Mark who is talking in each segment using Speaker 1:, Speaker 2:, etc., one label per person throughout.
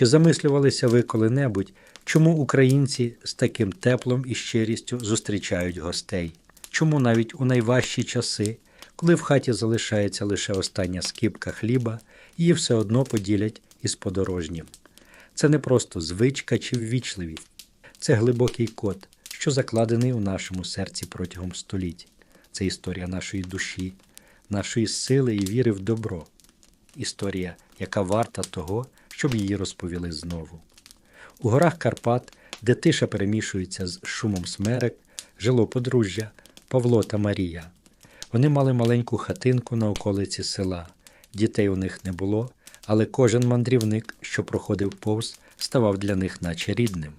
Speaker 1: Чи замислювалися ви коли-небудь, чому українці з таким теплом і щирістю зустрічають гостей? Чому навіть у найважчі часи, коли в хаті залишається лише остання скипка хліба, її все одно поділять із подорожнім? Це не просто звичка чи ввічливість, це глибокий код, що закладений у нашому серці протягом століть. Це історія нашої душі, нашої сили і віри в добро. Історія, яка варта того, щоб її розповіли знову. У горах Карпат, де тиша перемішується з шумом смерек, жило подружжя Павло та Марія. Вони мали маленьку хатинку на околиці села. Дітей у них не було, але кожен мандрівник, що проходив повз, ставав для них наче рідним.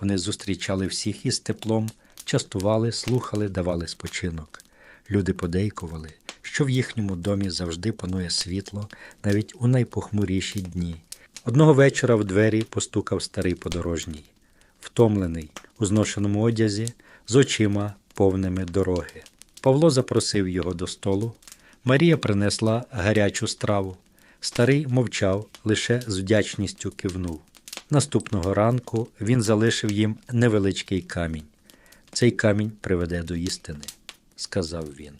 Speaker 1: Вони зустрічали всіх із теплом, частували, слухали, давали спочинок. Люди подейкували, що в їхньому домі завжди панує світло, навіть у найпохмуріші дні. Одного вечора в двері постукав старий подорожній, втомлений, у зношеному одязі, з очима повними дороги. Павло запросив його до столу. Марія принесла гарячу страву. Старий мовчав, лише з вдячністю кивнув. Наступного ранку він залишив їм невеличкий камінь. Цей камінь приведе до істини, сказав він.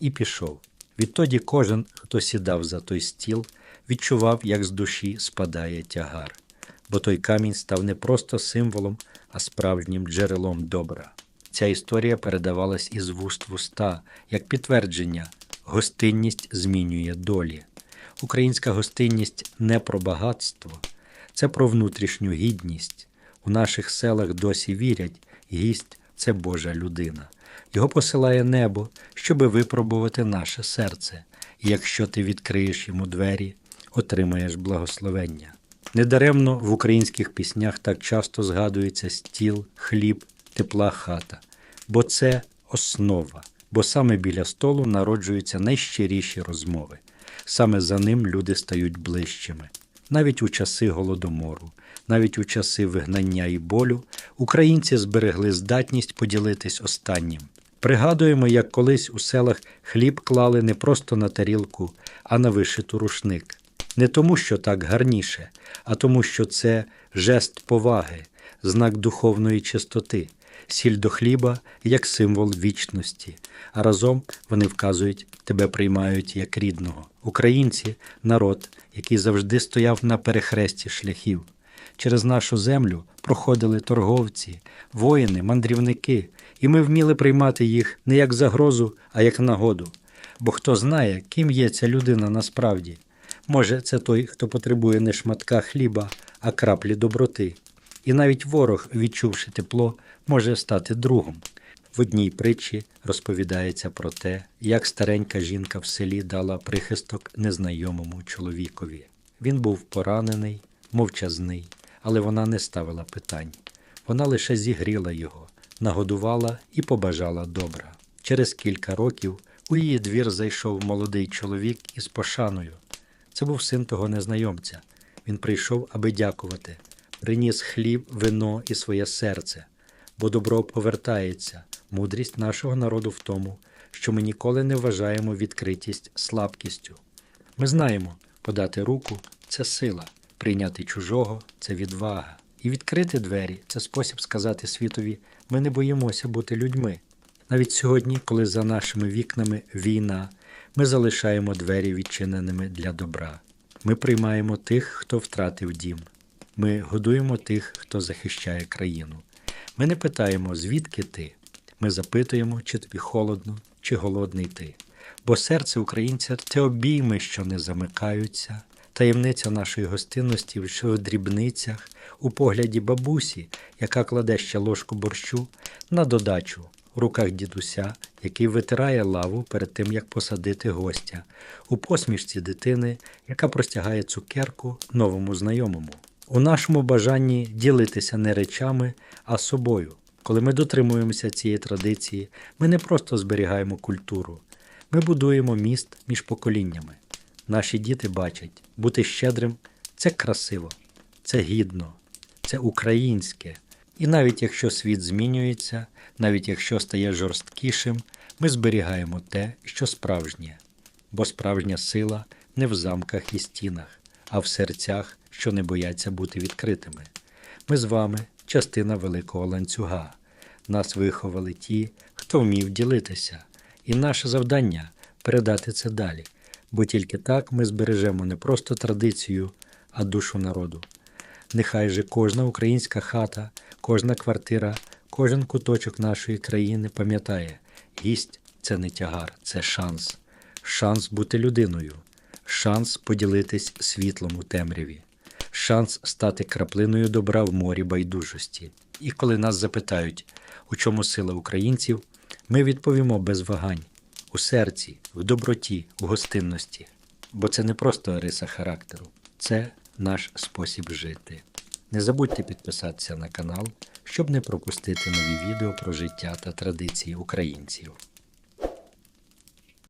Speaker 1: І пішов. Відтоді кожен, хто сідав за той стіл, відчував, як з душі спадає тягар, бо той камінь став не просто символом, а справжнім джерелом добра. Ця історія передавалась із вуст в уста, як підтвердження, гостинність змінює долі. Українська гостинність не про багатство, це про внутрішню гідність. У наших селах досі вірять, гість це Божа людина. Його посилає небо, щоби випробувати наше серце, і якщо ти відкриєш йому двері, отримаєш благословення. Недаремно в українських піснях так часто згадується стіл, хліб, тепла хата, бо це основа, бо саме біля столу народжуються найщиріші розмови. Саме за ним люди стають ближчими. Навіть у часи голодомору, навіть у часи вигнання і болю українці зберегли здатність поділитись останнім. Пригадуємо, як колись у селах хліб клали не просто на тарілку, а на вишиту рушник. Не тому, що так гарніше, а тому, що це жест поваги, знак духовної чистоти, сіль до хліба як символ вічності, а разом вони вказують, тебе приймають як рідного. Українці народ, який завжди стояв на перехресті шляхів. Через нашу землю проходили торговці, воїни, мандрівники, і ми вміли приймати їх не як загрозу, а як нагоду. Бо хто знає, ким є ця людина насправді. Може, це той, хто потребує не шматка хліба, а краплі доброти. І навіть ворог, відчувши тепло, може стати другом. В одній притчі розповідається про те, як старенька жінка в селі дала прихисток незнайомому чоловікові. Він був поранений, мовчазний, але вона не ставила питань. Вона лише зігріла його, нагодувала і побажала добра. Через кілька років у її двір зайшов молодий чоловік із пошаною. Це був син того незнайомця. Він прийшов, аби дякувати, приніс хліб, вино і своє серце, бо добро повертається, мудрість нашого народу в тому, що ми ніколи не вважаємо відкритість слабкістю. Ми знаємо, подати руку це сила, прийняти чужого це відвага. І відкрити двері це спосіб сказати світові: ми не боїмося бути людьми. Навіть сьогодні, коли за нашими вікнами війна, ми залишаємо двері відчиненими для добра. Ми приймаємо тих, хто втратив дім. Ми годуємо тих, хто захищає країну. Ми не питаємо, звідки ти. Ми запитуємо, чи тобі холодно, чи голодний ти. Бо серце українця це обійми, що не замикаються, таємниця нашої гостинності в дрібницях, у погляді бабусі, яка кладе ще ложку борщу, на додачу у руках дідуся, який витирає лаву перед тим, як посадити гостя, у посмішці дитини, яка простягає цукерку новому знайомому. У нашому бажанні ділитися не речами, а собою. Коли ми дотримуємося цієї традиції, ми не просто зберігаємо культуру, ми будуємо міст між поколіннями. Наші діти бачать, бути щедрим це красиво, це гідно, це українське. І навіть якщо світ змінюється, навіть якщо стає жорсткішим, ми зберігаємо те, що справжнє, бо справжня сила не в замках і стінах, а в серцях, що не бояться бути відкритими. Ми з вами частина великого ланцюга. Нас виховали ті, хто вмів ділитися. І наше завдання передати це далі, бо тільки так ми збережемо не просто традицію, а душу народу. Нехай же кожна українська хата, кожна квартира, кожен куточок нашої країни пам'ятає, гість це не тягар, це шанс. Шанс бути людиною, шанс поділитись світлом у темряві, шанс стати краплиною добра в морі байдужості. І коли нас запитають, у чому сила українців, ми відповімо без вагань у серці, в доброті, в гостинності. Бо це не просто риса характеру, це наш спосіб жити. Не забудьте підписатися на канал, щоб не пропустити нові відео про життя та традиції українців.